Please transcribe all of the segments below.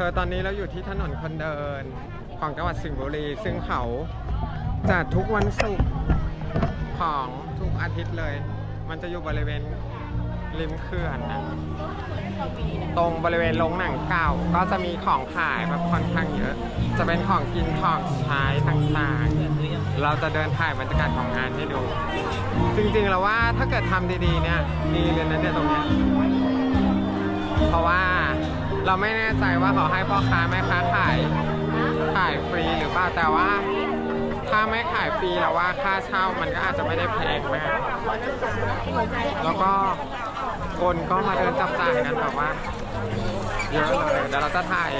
ธอตอนนี้เราอยู่ที่ถนนคนเดินของจังหวัดสิงห์บุรี ซึ่งเขาจัดทุกวันศุกร์ของทุกอาทิตย์เลย มันจะอยู่บริเวณริมเขื่อนนะตรงบริเวณโรงหนังเก่าก็จะมีของขายแบบค่อนข้างเยอะ จะเป็นของกินของใช้ต่างๆ เราจะเดินถ่ายบรรยากาศของงานให้ดู จริงๆแล้วว่าถ้าเกิดทำดีๆเนี่ยดีเลยนะเนี่ยตรงเนี้ยเพราะว่า เราไม่แน่ใจว่าเขาให้พ่อค้าแม่ค้าขายขายฟรีหรือเปล่าแต่ว่า ถ้าไม่ขายฟรีแล้วว่าค่าเช่ามันก็อาจจะไม่ได้แพงมากแล้วก็คนก็มาเดินจับจ่ายกันแบบว่าเยอะเลยเดี๋ยวเราจะถ่าย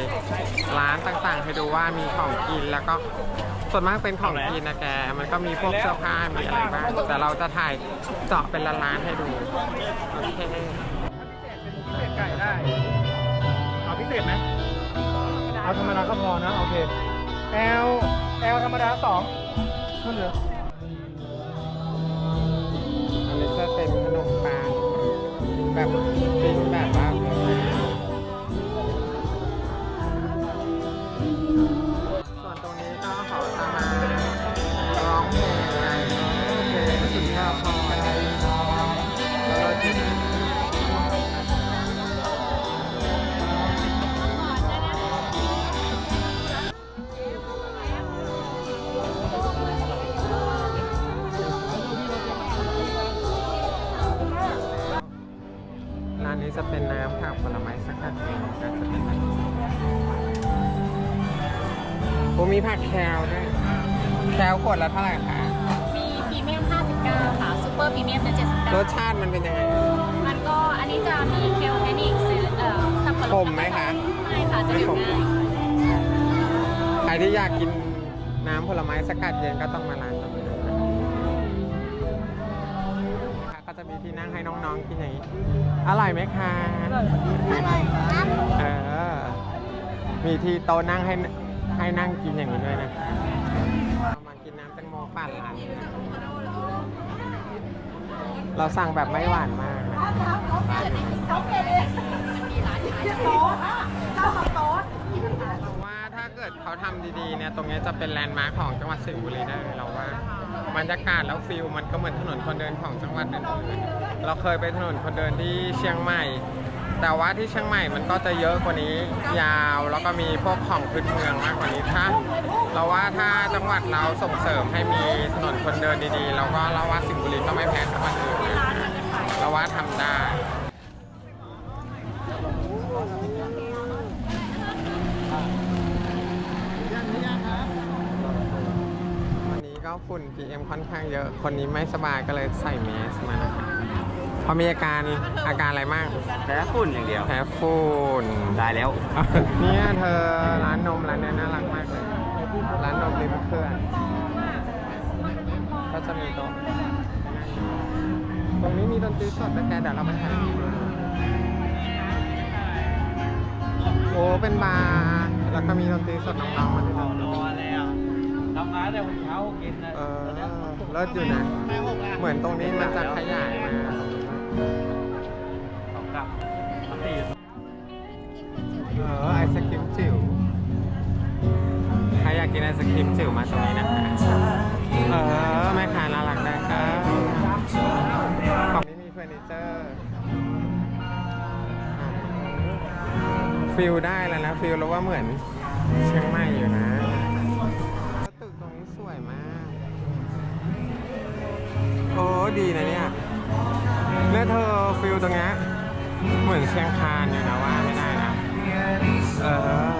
ร้านต่างๆ ให้ดูว่ามีของกินแล้วก็ส่วนมากเป็นของกินนะแก มันก็มีพวกเสื้อผ้ามีอะไรบ้าง แต่เราจะถ่ายเจาะเป็นร้านๆให้ดู โอเคพิเศษไก่ได้ เศษไหมเอาธรรมดาก็พอนะ โอเค L L ธรรมดาสองก็เหลือ นนี้จะเป็นน้ำผักผลไม้สักกัดเองก็จะเป็นแบบโอ้มีผักแคลด้วยแคลขวดละเท่าไหร่คะ มีพรีเมียม 59 ค่ะซูเปอร์พรีเมียมจะรส79ชาติมันเป็นยังไง มันก็อันนี้จะมีเคลเทนิกซื้อเอ่อสับปะรดขมไหมคะไม่ค่ะ จะดื่มง่ายใครที่อยากกินน้ำผลไม้สกัดเย็นก็ต้องมาร้าน จะมีที่นั่งให้น้องๆกินอย่างนี้อร่อยไหมคะอร่อยครับเออมีที่โต๊ะนั่งให้ให้นั่งกินอย่างนี้ด้วยนะคะเรามากินน้ำแตงโมปั่นร้านนี้นะเราสั่งแบบไม่หวานมากนะว่าถ้าเกิดเขาทำดีๆเนี่ยตรงนี้จะเป็นแลนด์มาร์คของจังหวัดสิงห์บุรีได้เลยเราว่า บรรยากาศแล้วฟิลมันก็เหมือนถนนคนเดินของจังหวัดนั่นๆเราเคยไปถนนคนเดินที่เชียงใหม่ แต่ว่าที่เชียงใหม่มันก็จะเยอะกว่านี้ยาวแล้วก็มีพวกของพื้นเมืองมากกว่านี้ถ้าเราว่าถ้าจังหวัดเราส่งเสริมให้มีถนนคนเดินดีๆ เราก็เราว่าสิงห์บุรีก็ไม่แพ้จังหวัดอื่นเลยเราว่าทำได้ วันนี้ก็ ฝุ่น PM ค่อนข้างเยอะ คนนี้ไม่สบายก็เลยใส่แมสมานะครับพอมีอาการอาการอะไรมากแพ้ฝุ่นอย่างเดียวแพ้ฝุ่นได้แล้ว เนี่ยเธอร้านนมร้านเนี้ยน่ารักมากเลย ร้านนมริมเขื่อนก็จะมีโต๊ะตรงนี้มีดนตรีสดแต่แกเดี๋ยวเราไปถ่ายรูปโอ้เป็นบาร์แล้วก็มีดนตรีสดน้องๆมาด้วยรอแล้ว ทำงานแต่วันเช้ากินนะเออเลิศอยู่นะเหมือนตรงนี้มันจะขยายมาสองกลับทำดีเออไอศครีมจิ๋วใครอยากกินไอศครีมจิ๋วมาตรงนี้นะคะเออแม่ค้าน่ารักนะครับของนี้มีเฟอร์นิเจอร์ฟิลได้แล้วนะฟิลแล้วว่าเหมือนเชียงใหม่อยู่ ดีนะเนี่ยเนี่ยเธอฟิลตรงเนี้ยเหมือนเชียงคานอยู่นะว่าไม่ได้นะ เออ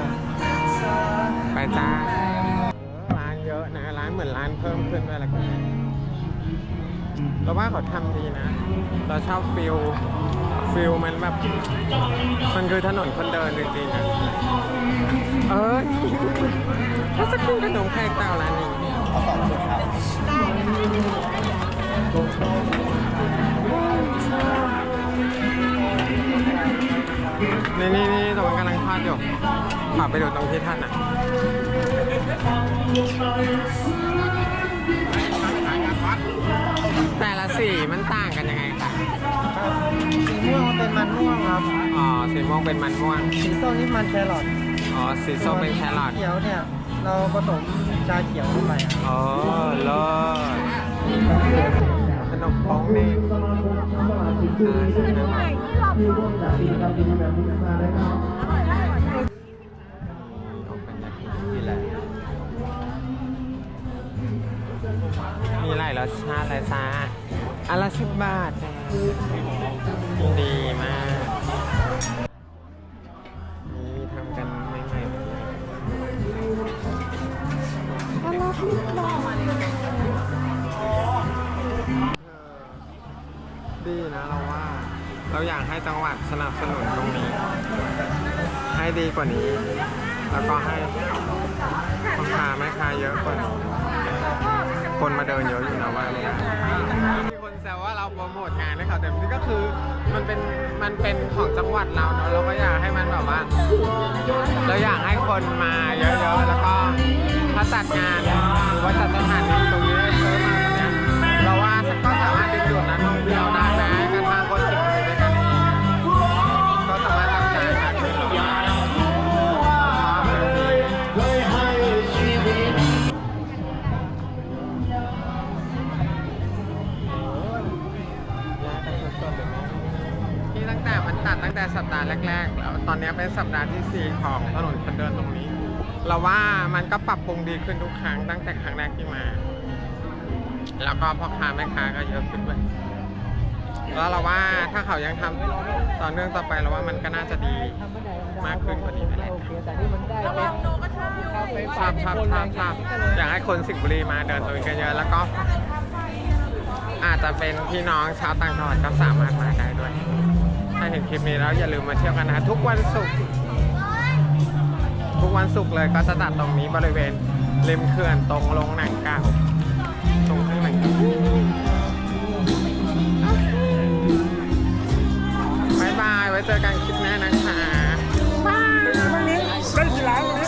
ไปจ้าร้านเยอะนะ ร้านเหมือนร้านเพิ่มขึ้นด้วยละกันเราว่าเขาทำดีนะ เราชอบฟิลฟิลมันแบบมันคือถนนคนเดินจริงๆนะเออถ้าสักครู่ขนมไข่เต่าร้านนี้เอาสองชุดครับ นี่นี่นี่ตรงนั้นกำลังทอดอยู่ขับไปดูตรงที่ท่านอะแต่ละสีมันต่างกันยังไงคะสีม่วงมันเป็นมันม่วงครับอ๋อสีม่วงเป็นมันม่วง สีส้มนี่มันแครอทอ๋ออ๋อสีส้มเป็นแครอทเขียวเนี่ย เราผสมชาเขียวเข้าไปครับอ๋อเลิศ ขนมปองนี่มีหลายรสชาติเลยจ้าอันละสิบบาทจ้าดี ให้จังหวัดสนับสนุนตรงนี้ ให้ดีกว่านี้ แล้วก็ให้พ่อค้าแม่ค้าเยอะกว่านี้คนมาเดินเยอะอยู่นะว่ามีคนแซวว่าเราโปรโมทงานให้เขาเต็มที่ก็คือมันเป็นมันเป็นของจังหวัดเราเนอะเราก็อยากให้มันแบบว่าเราอยากให้คนมาเยอะๆแล้วก็ถ้าจัดงานหรือว่าจัดสถานที่ตรงนี้ งแต่มันตัดตั้งแต่สัปดาห์แรก ๆ แล้วตอนนี้เป็นสัปดาห์ที่ 4 ของถนนคนเดินตรงนี้ เราว่ามันก็ปรับปรุงดีขึ้นทุกครั้งตั้งแต่ครั้งแรกที่มา แล้วก็พ่อค้าแม่ค้าก็เยอะขึ้นด้วยแล้วเราว่าถ้าเขายังทำต่อเนื่องต่อไปเราว่ามันก็น่าจะดีมากขึ้นกว่านี้ไปเลยโอเคแต่นี่มันได้เป็นคาเฟ่ชอบชอบชอบชอบอยากให้คนสิงห์บุรีมาเดินตรงนี้กันเยอะแล้วก็ อาจจะเป็นพี่น้องชาวต่างจังหวัดก็สามารถมาได้ด้วย ถ้าเห็นคลิปนี้แล้วอย่าลืมมาเที่ยวกันนะทุกวันศุกร์ทุกวันศุกร์เลยก็จะตัดตรงนี้บริเวณริมเขื่อนตรงลงหนังเก่าตรงข้างหนังเก่าบายบายไว้เจอกันคลิปหน้านะคะ